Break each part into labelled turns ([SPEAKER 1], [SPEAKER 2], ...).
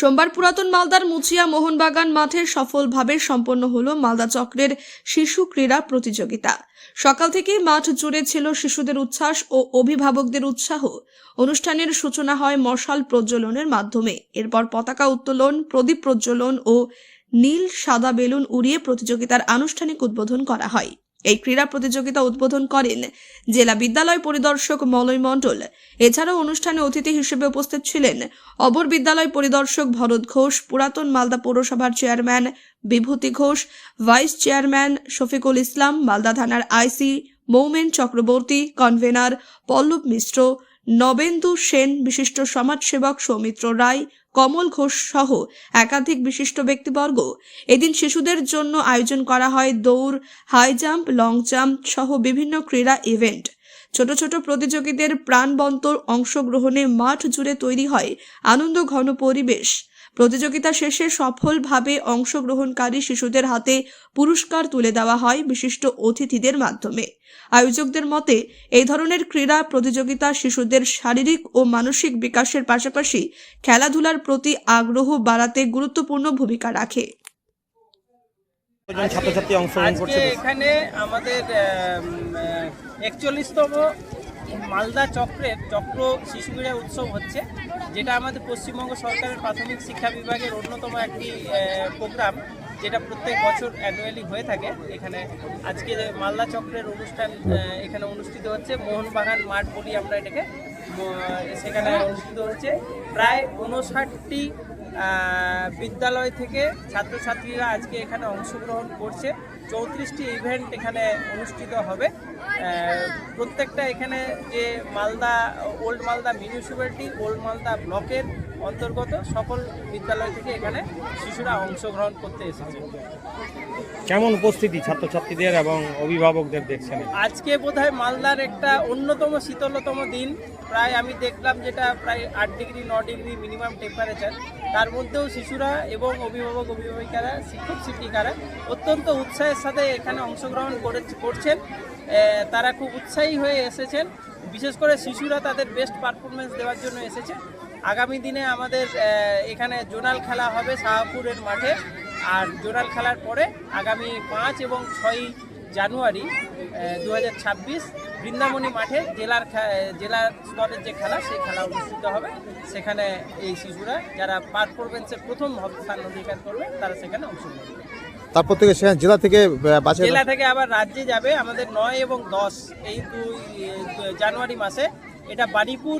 [SPEAKER 1] সোমবার পুরাতন মালদার মুচিয়া মোহনবাগান মাঠে সফলভাবে সম্পন্ন হল মালদা চক্রের শিশু ক্রীড়া প্রতিযোগিতা। সকাল থেকেই মাঠ জুড়ে ছিল শিশুদের উচ্ছ্বাস ও অভিভাবকদের উৎসাহ। অনুষ্ঠানের সূচনা হয় মশাল প্রজ্বলনের মাধ্যমে। এরপর পতাকা উত্তোলন, প্রদীপ প্রজ্বলন ও নীল সাদা বেলুন উড়িয়ে প্রতিযোগিতার আনুষ্ঠানিক উদ্বোধন করা হয়। এই ক্রীড়া প্রতিযোগিতা উদ্বোধন করেন জেলা বিদ্যালয় পরিদর্শক মলয় মণ্ডল। এছাড়াও অনুষ্ঠানে অতিথি হিসেবে উপস্থিত ছিলেন অবর বিদ্যালয় পরিদর্শক ভরত ঘোষ, পুরাতন মালদা পৌরসভার chairman Bibhuti Ghosh, vice chairman Shafiqul Islam, Malda থানার আইসি মৌমেন চক্রবর্তী, কনভেনার পল্লব মিশ্র নবেন্দু সেন, বিশিষ্ট সমাজসেবক সৌমিত্র রায়, কমল ঘোষ সহ একাধিক বিশিষ্ট ব্যক্তিবর্গ। এদিন শিশুদের জন্য আয়োজন করা হয় দৌড়, হাই জাম্প, লং জাম্প সহ বিভিন্ন ক্রীড়া ইভেন্ট। ছোট ছোট প্রতিযোগীদের প্রাণবন্ত অংশগ্রহণে মাঠ জুড়ে তৈরি হয় আনন্দ ঘন পরিবেশ। প্রতিযোগিতা শেষে সফলভাবে অংশগ্রহণকারী শিশুদের হাতে পুরস্কার তুলে দেওয়া হয় বিশিষ্ট অতিথিদের মাধ্যমে। আয়োজকদের মতে এই ধরনের ক্রীড়া প্রতিযোগিতা শিশুদের শারীরিক ও মানসিক বিকাশের পাশাপাশি খেলাধুলার প্রতি আগ্রহ বাড়াতে গুরুত্বপূর্ণ ভূমিকা রাখে।
[SPEAKER 2] ছাত্রছাত্রী অংশগ্রহণ
[SPEAKER 3] আজকে
[SPEAKER 2] করছে
[SPEAKER 3] এখানে আমাদের একচল্লিশতম মালদা চক্রের চক্র শিশু ক্রীড়া উৎসব হচ্ছে, যেটা আমাদের পশ্চিমবঙ্গ সরকারের প্রাথমিক শিক্ষা বিভাগের অন্যতম একটি প্রোগ্রাম, যেটা প্রত্যেক বছর অ্যানুয়ালি হয়ে থাকে। এখানে আজকে মালদা চক্রের অনুষ্ঠান এখানে অনুষ্ঠিত হচ্ছে। মোহনবাগান মাঠ বলি আমরা এটাকে সেখানে অনুষ্ঠিত হচ্ছে। প্রায় উনষাটটি বিদ্যালয় থেকে ছাত্রছাত্রীরা আজকে এখানে অংশগ্রহণ করছে। চৌত্রিশটি ইভেন্ট এখানে অনুষ্ঠিত হবে। প্রত্যেকটা এখানে যে Malda, old Malda municipality old Malda ব্লকের অন্তর্গত সকল বিদ্যালয় থেকে এখানে শিশুরা অংশগ্রহণ করতে এসেছে।
[SPEAKER 2] কেমন উপস্থিতি ছাত্রছাত্রীদের এবং অভিভাবকদের দেখছেন?
[SPEAKER 3] আজকে বোধহয় মালদার একটা অন্যতম শীতলতম দিন। প্রায় আমি দেখলাম যেটা প্রায় আট ডিগ্রি ন ডিগ্রি মিনিমাম টেম্পারেচার তার মধ্যেও শিশুরা এবং অভিভাবক অভিভাবিকারা শিক্ষক শিক্ষিকারা অত্যন্ত উৎসাহের সাথে এখানে অংশগ্রহণ করে করছেন। তারা খুব উৎসাহী হয়ে এসেছেন। বিশেষ করে শিশুরা তাদের বেস্ট পারফরমেন্স দেওয়ার জন্য এসেছে। আগামী দিনে আমাদের এখানে জোনাল খেলা হবে শাহপুরের মাঠে। আর জোনাল খেলার পরে আগামী পাঁচ এবং ছয় জানুয়ারি দু হাজার ছাব্বিশ বৃন্দাবনী মাঠে জেলার জেলার স্তরের যে খেলা সেই খেলা অনুষ্ঠিত হবে। সেখানে এই শিশুরা যারা পারফরমেন্সের প্রথম স্থান অধিকার করবে তারা সেখানে অংশগ্রহণ করবে।
[SPEAKER 4] তারপর থেকে সেখানে জেলা থেকে
[SPEAKER 3] জেলা থেকে আবার রাজ্যে যাবে আমাদের নয় এবং দশ। এই দুই জানুয়ারি মাসে এটা বানিপুর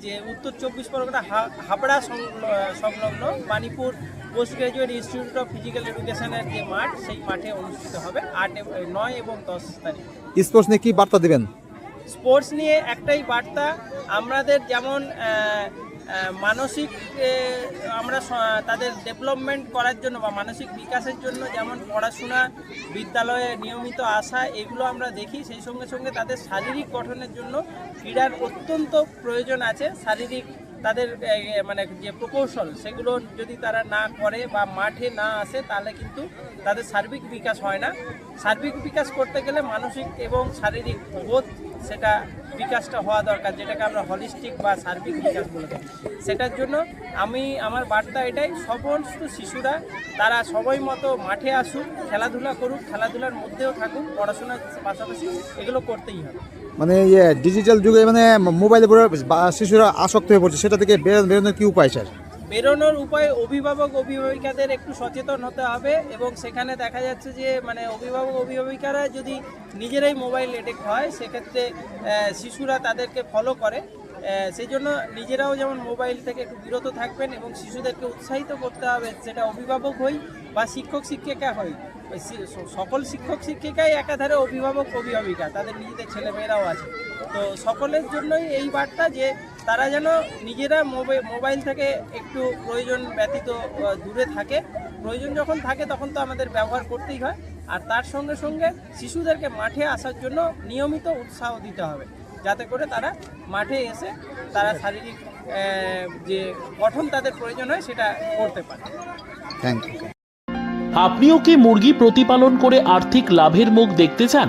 [SPEAKER 3] যে উত্তর চব্বিশ পরগনা হাবড়া সংল- সংলগ্ন Banipur post graduate institute of physical এডুকেশনের যে মাঠ সেই মাঠে অনুষ্ঠিত হবে আট এব- নয় এবং দশ তারিখ।
[SPEAKER 4] স্পোর্টস নিয়ে কী বার্তা দেবেন?
[SPEAKER 3] স্পোর্টস নিয়ে একটাই বার্তা আমাদের যেমন মানসিক আমরা তাদের ডেভেলপমেন্ট করার জন্য বা মানসিক বিকাশের জন্য যেমন পড়াশোনা, বিদ্যালয়ে নিয়মিত আসা, এগুলো আমরা দেখি। সেই সঙ্গে সঙ্গে তাদের শারীরিক গঠনের জন্য ক্রীড়ার অত্যন্ত প্রয়োজন আছে। শারীরিক তাদের মানে যে প্রকৌশল, সেগুলো যদি তারা না করে বা মাঠে না আসে, তাহলে কিন্তু তাদের সার্বিক বিকাশ হয় না। সার্বিক বিকাশ করতে গেলে মানসিক এবং শারীরিক বোধ সেটা বিকাশটা হওয়া দরকার, যেটাকে আমরা হলিস্টিক বা সার্বিক বিকাশ বলে থাকি। সেটার জন্য আমি, আমার বার্তা এটাই, সমস্ত শিশুরা, তারা সময় মতো মাঠে আসুক, খেলাধুলা করুক, খেলাধুলার মধ্যেও থাকুক, পড়াশোনার পাশাপাশি এগুলো করতেই হবে।
[SPEAKER 4] মানে ইয়ে ডিজিটাল যুগে মানে মোবাইলের উপরে শিশুরা আসক্ত হয়ে পড়ছে, সেটা থেকে বেরো- বেরোনোর কি উপায় স্যার?
[SPEAKER 3] বেরোনোর উপায় অভিভাবক অভিভাবিকাদের একটু সচেতন হতে হবে এবং সেখানে দেখা যাচ্ছে যে মানে অভিভাবক অভিভাবিকারা যদি নিজেরাই মোবাইল এডিক্ট হয়, সেক্ষেত্রে শিশুরা তাদেরকে ফলো করে। সেই জন্য নিজেরাও যেমন মোবাইল থেকে একটু বিরত থাকবেন এবং শিশুদেরকে উৎসাহিত করতে হবে, সেটা অভিভাবক হই বা শিক্ষক শিক্ষিকা হই। সকল শিক্ষক শিক্ষিকাই একাধারে অভিভাবক অভিভাবিকা, তাদের নিজেদের ছেলেমেয়েরাও আছে। তো সকলের জন্যই এই বার্তা যে তারা যেন নিজেরা মোবাইল মোবাইল থেকে একটু প্রয়োজন ব্যতীত দূরে থাকে। প্রয়োজন যখন থাকে তখন তো আমাদের ব্যবহার করতেই হয়। আর তার সঙ্গে সঙ্গে শিশুদেরকে মাঠে আসার জন্য নিয়মিত উৎসাহ দিতে হবে। যাতে করে তারা মাঠে এসে তারা শারীরিক যে গঠন তাদের প্রয়োজন হয় সেটা করতে পারে।
[SPEAKER 4] থ্যাংক ইউ
[SPEAKER 5] আপনিও কি মুরগি প্রতিপালন করে আর্থিক লাভের মুখ দেখতে চান?